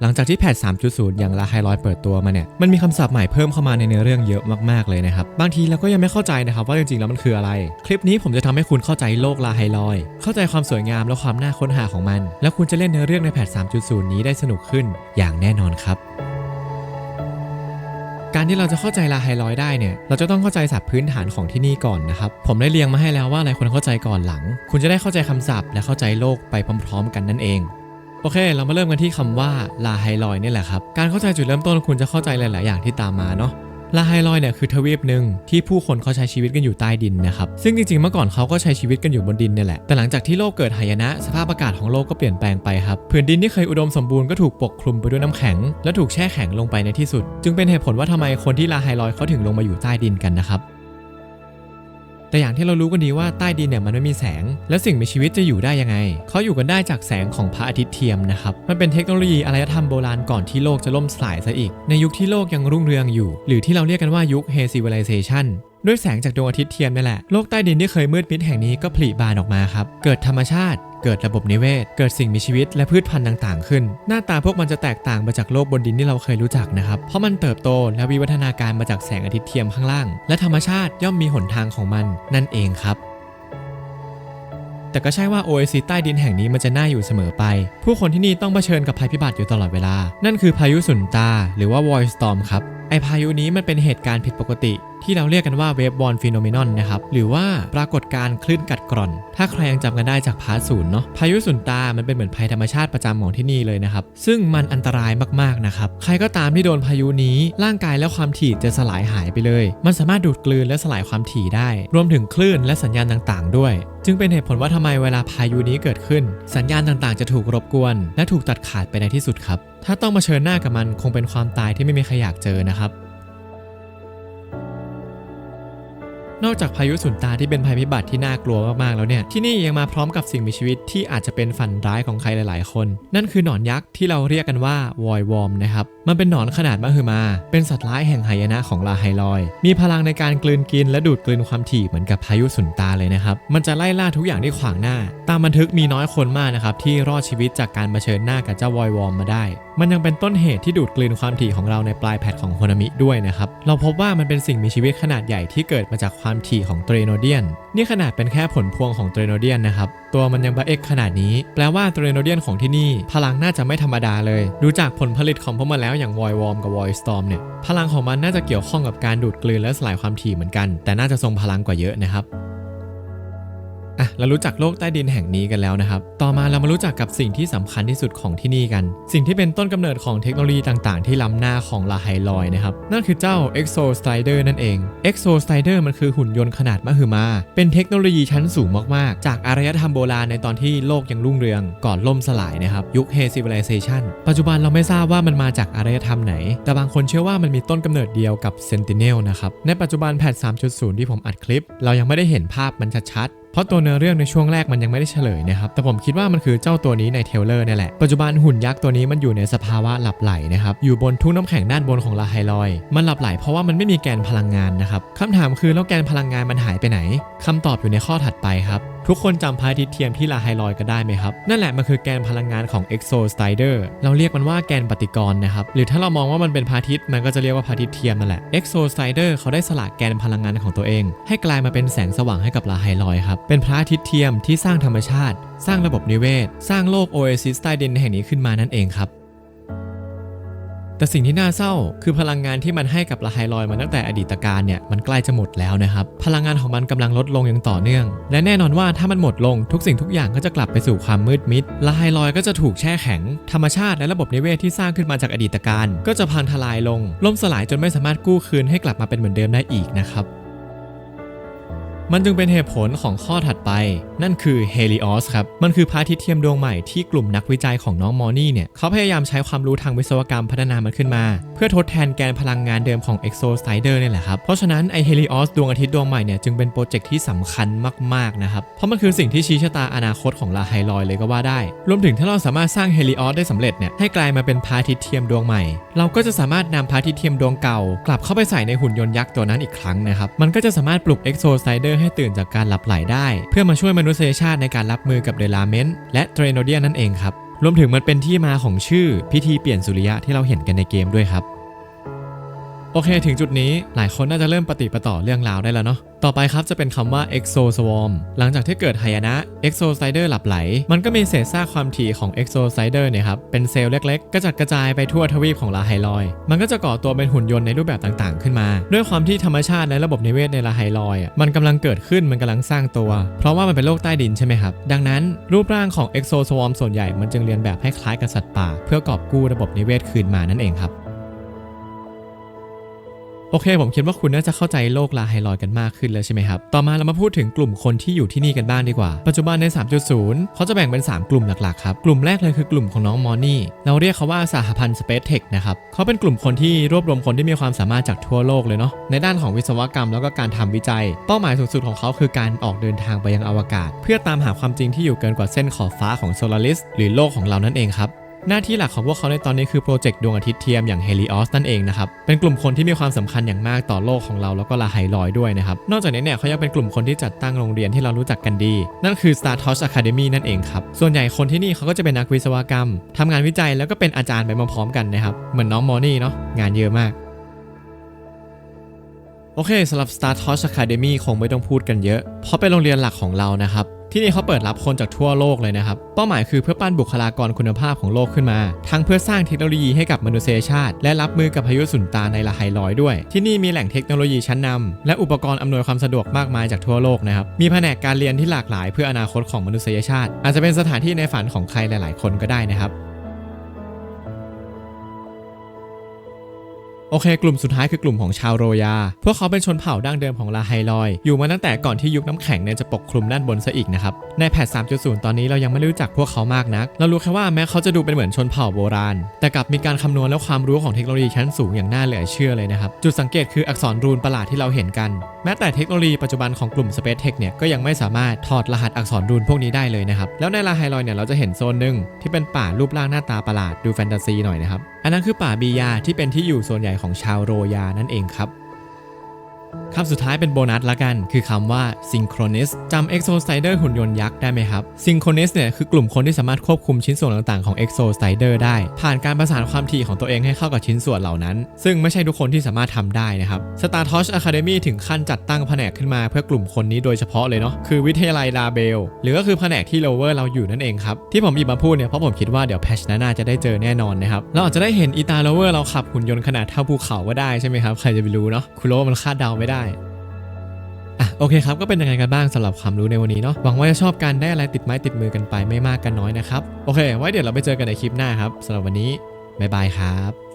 หลังจากที่แพท 3.0 อย่างลาไฮลอยเปิดตัวมาเนี่ย มันมีคำศัพท์ใหม่เพิ่มเข้ามาในเนื้อเรื่องเยอะมากๆเลยนะครับ บางทีเราก็ยังไม่เข้าใจนะครับว่าจริงๆแล้วมันคืออะไร คลิปนี้ผมจะทำให้คุณเข้าใจโลกลาไฮลอย เข้าใจความสวยงามและความน่าค้นหาของมัน แล้วคุณจะเล่นเนื้อเรื่องในแพท 3.0 นี้ได้สนุกขึ้นอย่างแน่นอนครับการที่เราจะเข้าใจลาไฮลอยได้เนี่ย เราจะต้องเข้าใจศัพท์พื้นฐานของที่นี่ก่อนนะครับ ผมได้เรียงมาให้แล้วว่าอะไรควรเข้าใจก่อนหลัง คุณจะได้เข้าใจคำศัพท์และเข้าใจโลกไปพร้อม ๆ กันนั่นเอง โอเค เรามาเริ่มกันที่คำว่าลาไฮลอยนี่แหละครับ การเข้าใจจุดเริ่มต้นคุณจะเข้าใจหลาย ๆ อย่างที่ตามมาเนาะลาไฮลอยเนี่ยคือทวีปหนึ่งที่ผู้คนเขาใช้ชีวิตกันอยู่ใต้ดินนะครับซึ่งจริงๆเมื่อก่อนเขาก็ใช้ชีวิตกันอยู่บนดินเนี่ยแหละแต่หลังจากที่โลกเกิดหายนะ สภาพอากาศของโลกก็เปลี่ยนแปลงไปครับผืนดินที่เคยอุดมสมบูรณ์ก็ถูกปกคลุมไปด้วยน้ำแข็ง และถูกแช่แข็งลงไปในที่สุด จึงเป็นเหตุผลว่าทำไมคนที่ลาไฮลอยเขาถึงลงมาอยู่ใต้ดินกันนะครับ แต่อย่างที่เรารู้กันดีว่าใต้ดินเนี่ยมันไม่มีแสง แล้วสิ่งมีชีวิตจะอยู่ได้ยังไง เขาอยู่กันได้จากแสงของพระอาทิตย์เทียมนะครับ มันเป็นเทคโนโลยีอารยธรรมโบราณก่อนที่โลกจะล่มสลายซะอีก ในยุคที่โลกยังรุ่งเรืองอยู่ หรือที่เราเรียกกันว่ายุคเฮซิวิลิเซชัน ด้วยแสงจากดวงอาทิตย์เทียมนี่แหละ โลกใต้ดินที่เคยมืดมิดแห่งนี้ก็ผลิบานออกมาครับ เกิดธรรมชาติเกิดระบบนิเวศ เกิดสิ่งมีชีวิตและพืชพันธุ์ต่างๆ ขึ้น หน้าตาพวกมันจะแตกต่างมาจากโลกบนดินที่เราเคยรู้จักนะครับ เพราะมันเติบโตและวิวัฒนาการมาจากแสงอาทิตย์เทียมข้างล่าง และธรรมชาติย่อมมีหนทางของมันนั่นเองครับแต่ก็ใช่ว่าโอเอซิสใต้ดินแห่งนี้มันจะน่าอยู่เสมอไป ผู้คนที่นี่ต้องเผชิญกับภัยพิบัติอยู่ตลอดเวลา นั่นคือพายุสุนตา หรือว่า v o i d Storm ครับ ไอพายุนี้มันเป็นเหตุการณ์ผิดปกติ ที่เราเรียกกันว่าเวฟบอลฟีโนเมนอนนะครับ หรือว่าปรากฏการณ์คลื่นกัดกร่อน ถ้าใครยังจำกันได้จากพาร์ทศูนย์เนาะพายุสุนตามันเป็นเหมือนภัยธรรมชาติประจำของที่นี่เลยนะครับ ซึ่งมันอันตรายมากๆนะครับ ใครก็ตามที่โดนพายุนี้ ร่างกายและความถี่จะสลายหายไปเลย มันสามารถดูดกลืนและสลายความถี่ได้ รวมถึงคลื่นและสัญญาณต่างๆ ด้วย จึงเป็นเหตุผลว่าทำไมเวลาพายุนี้เกิดขึ้น สัญญาณต่างๆ จะถูกรบกวน และถูกตัดขาดไปในที่สุดครับ ถ้าต้องมาเชิญหน้ากับมันคงเป็นความตายที่ไม่มีใครอยากเจอนะครับ นอกจากพายุสุนตาที่เป็นภัยพิบัติที่น่ากลัวมากๆแล้วเนี่ยที่นี่ยังมาพร้อมกับสิ่งมีชีวิตที่อาจจะเป็นฝันร้ายของใครหลาย ๆ คน นั่นคือหนอนยักษ์ที่เราเรียกกันว่าวอยวอมนะครับมันเป็นหนอนขนาดมหึมา เป็นสัตว์ร้ายแห่งหายนะของลาไฮลอย มีพลังในการกลืนกินและดูดกลืนความถี่เหมือนกับพายุสุนตาเลยนะครับมันจะไล่ล่าทุกอย่างที่ขวางหน้า ตามบันทึกมีน้อยคนมากนะครับที่รอดชีวิตจากการเผชิญหน้ากับเจ้าวอยวอมมาได้ มันยังเป็นต้นเหตุที่ดูดกลืนความถี่ของเราในปลายแพทของโฮนามิด้วยนะครับเราพบว่ามันเป็นสิ่งมีชีวิตขนาดใหญ่ที่เกิดมาจากความถี่ของเทรโนเดียน นี่ขนาดเป็นแค่ผลพวงของเทรโนเดียนนะครับ ตัวมันยังบาเอ็กขนาดนี้ แปลว่าเทรโนเดียนของที่นี่ พลังน่าจะไม่ธรรมดาเลย ดูจากผลผลิตของพวกมันแล้วอย่างวอยวอมกับวอยสตอมเนี่ย พลังของมันน่าจะเกี่ยวข้องกับการดูดกลืนและสลายความถี่เหมือนกัน แต่น่าจะทรงพลังกว่าเยอะนะครับ อะเรารู้จักโลกใต้ดินแห่งนี้กันแล้วนะครับ ต่อมาเรามารู้จักกับสิ่งที่สำคัญที่สุดของที่นี่กัน สิ่งที่เป็นต้นกำเนิดของเทคโนโลยีต่างๆ ที่ล้ำหน้าของลาไฮลอยนะครับ นั่นคือเจ้า Exo Strider นั่นเอง Exo Strider มันคือหุ่นยนต์ขนาดมหึมา เป็นเทคโนโลยีชั้นสูงมากๆ จากอารยธรรมโบราณในตอนที่โลกยังรุ่งเรือง ก่อนล่มสลายนะครับ ยุค He Civilization ปัจจุบันเราไม่ทราบว่ามันมาจากอารยธรรมไหน แต่บางคนเชื่อว่ามันมีต้นกำเนิดเดียวกับ Sentinel นะครับ ในปัจจุบันแพท3.0 ที่ผมอัดคลิป เรายังไม่ได้เห็นภาพมันชัดๆ เพราะตัวเนื้อเรื่องในช่วงแรกมันยังไม่ได้เฉลยนะครับ แต่ผมคิดว่ามันคือเจ้าตัวนี้ในเทลเลอร์เนี่ยแหละ ปัจจุบันหุ่นยักษ์ตัวนี้มันอยู่ในสภาวะหลับไหลนะครับ อยู่บนทุ่งน้ำแข็งด้านบนของลาไฮลอย มันหลับไหลเพราะว่ามันไม่มีแกนพลังงานนะครับคำถามคือแล้วแกนพลังงานมันหายไปไหนคำตอบอยู่ในข้อถัดไปครับ ทุกคนจำพระอาทิตย์เทียมที่ลาไฮลอยกันได้ไหมครับ นั่นแหละมันคือแกนพลังงานของ Exo Strider เราเรียกมันว่าแกนปฏิกรณ์นะครับ หรือถ้าเรามองว่ามันเป็นพระอาทิตย์มันก็จะเรียกว่าพระอาทิตย์เทียมนั่นแหละ Exo Strider เขาได้สละแกนพลังงานของตัวเอง ให้กลายมาเป็นแสงสว่างให้กับลาไฮลอยครับเป็นพระอาทิตย์เทียมที่สร้างธรรมชาติ สร้างระบบนิเวศ สร้างโลกโอเอซิสใต้ดินแห่งนี้ขึ้นมานั่นเองครับ แต่สิ่งที่น่าเศร้าคือพลังงานที่มันให้กับลาไฮลอยมาตั้งแต่อดีตการเนี่ยมันใกล้จะหมดแล้วนะครับ พลังงานของมันกำลังลดลงอย่างต่อเนื่อง และแน่นอนว่าถ้ามันหมดลงทุกสิ่งทุกอย่างก็จะกลับไปสู่ความมืดมิดลาไฮลอยก็จะถูกแช่แข็ง ธรรมชาติและระบบนิเวศที่สร้างขึ้นมาจากอดีตการ ก็จะพังทลายลงล่มสลายจนไม่สามารถกู้คืนให้กลับมาเป็นเหมือนเดิมได้อีกนะครับ มันจึงเป็นเหตุผลของข้อถัดไป นั่นคือเฮลิออสครับ มันคือพระอาทิตย์เทียมดวงใหม่ที่กลุ่มนักวิจัยของน้องมอร์นี่เนี่ยเขาพยายามใช้ความรู้ทางวิศวกรรมพัฒนามันขึ้นมา เพื่อทดแทนแกนพลังงานเดิมของ Exo Strider เนี่แหละครับ เพราะฉะนั้นไอเฮลิออสดวงอาทิตย์ดวงใหม่เนี่ยจึงเป็นโปรเจกต์ที่สำคัญมากๆนะครับ เพราะมันคือสิ่งที่ชี้ชะตาอนาคตของลาไฮลอยเลยก็ว่าได้ รวมถึงถ้าเราสามารถสร้างเฮลิออสได้สำเร็จเนี่ยให้กลายมาเป็นพระอาทิตย์เทียมดวงใหม่ เราก็จะสามารถนำพระอาทิตย์เทียมดวงเก่า กลับเข้าไปใส่ในหุ่นยนต์ยักษ์ตัวนั้นอีกครั้งนะครับมันก็จะสามารถปลุก Exo ให้ตื่นจากการหลับไหลได้ เพื่อมาช่วยมนุษยชาติในการรับมือกับเดลาเมนต์และเทรโนเดียนนั่นเองครับรวมถึงมันเป็นที่มาของชื่อพิธีเปลี่ยนสุริยะที่เราเห็นกันในเกมด้วยครับ โอเค ถึงจุดนี้หลายคนน่าจะเริ่มปฏิปต่อเรื่องราวได้แล้วเนาะต่อไปครับจะเป็นคำว่า exo swarm หลังจากที่เกิดหายนะ exosider หลับไหล มันก็มีเศษซากความถี่ของ exosider เนี่ยครับ เป็นเซลล์เล็กๆ กระจัดกระจายไปทั่วทวีปของลาไฮลอย มันก็จะก่อตัวเป็นหุ่นยนต์ในรูปแบบต่างๆ ขึ้นมา ด้วยความที่ธรรมชาติและระบบนิเวศในลาไฮลอยด์อะมันกำลังเกิดขึ้นมันกำลังสร้างตัว เพราะว่ามันเป็นโลกใต้ดินใช่ไหมครับ ดังนั้นรูปร่างของ exo swarm ส่วนใหญ่มันจึงเรียนแบบให้คล้ายกับสัตว์ป่า เพื่อกอบกู้ระบบนิเวศคืนมานั่นเองครับ โอเค ผมคิดว่าคุณน่าจะเข้าใจโลกลาไฮลอยกันมากขึ้นแล้วใช่ไหมครับ ต่อมาเรามาพูดถึงกลุ่มคนที่อยู่ที่นี่กันบ้างดีกว่า ปัจจุบันใน 3.0 เขาจะแบ่งเป็น 3 กลุ่มหลักๆครับ กลุ่มแรกเลยคือกลุ่มของน้องมอนี่ เราเรียกเขาว่าสหพันธ์ Space Tech นะครับ เขาเป็นกลุ่มคนที่รวบรวมคนที่มีความสามารถจากทั่วโลกเลยเนาะ ในด้านของวิศวกรรมแล้วก็การทำวิจัย เป้าหมายสูงสุดของเขาคือการออกเดินทางไปยังอวกาศ เพื่อตามหาความจริงที่อยู่เกินกว่าเส้นขอบฟ้าของโซลาริสหรือโลกของเรานั่นเองครับ หน้าที่หลักของพวกเขาในตอนนี้คือโปรเจกต์ดวงอาทิตย์เทียมอย่าง Helios นั่นเองนะครับ เป็นกลุ่มคนที่มีความสำคัญอย่างมากต่อโลกของเราแล้วก็ลาไฮลอยด์ด้วยนะครับ นอกจากนี้เนี่ยเขายังเป็นกลุ่มคนที่จัดตั้งโรงเรียนที่เรารู้จักกันดี นั่นคือ Star Touch Academy นั่นเองครับ ส่วนใหญ่คนที่นี่เขาก็จะเป็นนักวิศวกรรมทำงานวิจัยแล้วก็เป็นอาจารย์ไปพร้อมๆกันนะครับ เหมือนน้องมอนี่เนาะงานเยอะมากโอเคสำหรับ Star Touch Academy คงไม่ต้องพูดกันเยอะ เพราะเป็นโรงเรียนหลักของเรานะครับ ที่นี่เขาเปิดรับคนจากทั่วโลกเลยนะครับ เป้าหมายคือเพื่อปั้นบุคลากรคุณภาพของโลกขึ้นมา ทั้งเพื่อสร้างเทคโนโลยีให้กับมนุษยชาติ และรับมือกับพายุสุนตาในละไฮร้อยด้วย ที่นี่มีแหล่งเทคโนโลยีชั้นนำและอุปกรณ์อำนวยความสะดวกมากมายจากทั่วโลกนะครับ มีแผนกการเรียนที่หลากหลายเพื่ออนาคตของมนุษยชาติ อาจจะเป็นสถานที่ในฝันของใครหลาย ๆ คนก็ได้นะครับ โอเค กลุ่มสุดท้ายคือกลุ่มของชาวโรยา พวกเขาเป็นชนเผ่าดั้งเดิมของลาไฮลอย อยู่มาตั้งแต่ก่อนที่ยุคน้ำแข็งเนี่ยจะปกคลุมด้านบนซะอีกนะครับ ในแพท 3.0 ตอนนี้เรายังไม่รู้จักพวกเขามากนัก เรารู้แค่ว่าแม้เขาจะดูเป็นเหมือนชนเผ่าโบราณ แต่กลับมีการคำนวณและความรู้ของเทคโนโลยีชั้นสูงอย่างน่าเหลือเชื่อเลยนะครับ จุดสังเกตคืออักษรรูนประหลาดที่เราเห็นกัน แม้แต่เทคโนโลยีปัจจุบันของกลุ่ม Space Tech เนี่ยก็ยังไม่สามารถถอดรหัสอักษรรูนพวกนี้ได้เลยนะครับ แล้วในลาไฮลอยเนี่ยเราจะเห็นโซนหนึ่งที่เป็นป่ารูปร่างหน้าตาประหลาดดูแฟนตาซีหน่อยนะครับ อันนั้นคือป่าบียาที่เป็นที่อยู่ส่วนใหญ่ของชาวโรยานั่นเองครับ คำสุดท้ายเป็นโบนัสละกัน คือคำว่า synchronous จำ exo spider หุ่นยนต์ยักษ์ได้ไหมครับ synchronous เนี่ยคือกลุ่มคนที่สามารถควบคุมชิ้นส่วนต่างๆของ exo spider ได้ ผ่านการประสานความถี่ของตัวเองให้เข้ากับชิ้นส่วนเหล่านั้น ซึ่งไม่ใช่ทุกคนที่สามารถทำได้นะครับ Star Touch Academy ถึงขั้นจัดตั้งแผนกขึ้นมาเพื่อกลุ่มคนนี้โดยเฉพาะเลยเนาะคือวิทยาลัยลาเบลหรือก็คือแผนกที่ lower เราอยู่นั่นเองครับที่ผมหยิบมาพูดเนี่ยเพราะผมคิดว่าเดี๋ยวแพชน้าจะได้เจอแน่นอนนะครับเราอาจจะได้เห็นอีตา lower เราขับหุ่นยนต์ขนาดเท่าภูเขาก็ได้ใช่ไหมครับใครจะไปรู้เนาะคุโรมันคาดเดาไม่ได้อะโอเคครับก็เป็นยังไงกันบ้างสำหรับความรู้ในวันนี้เนาะหวังว่าจะชอบกันได้อะไรติดไม้ติดมือกันไปไม่มากกันน้อยนะครับ โอเค ไว้เดี๋ยวเราไปเจอกันในคลิปหน้าครับสำหรับวันนี้บ๊ายบายครับ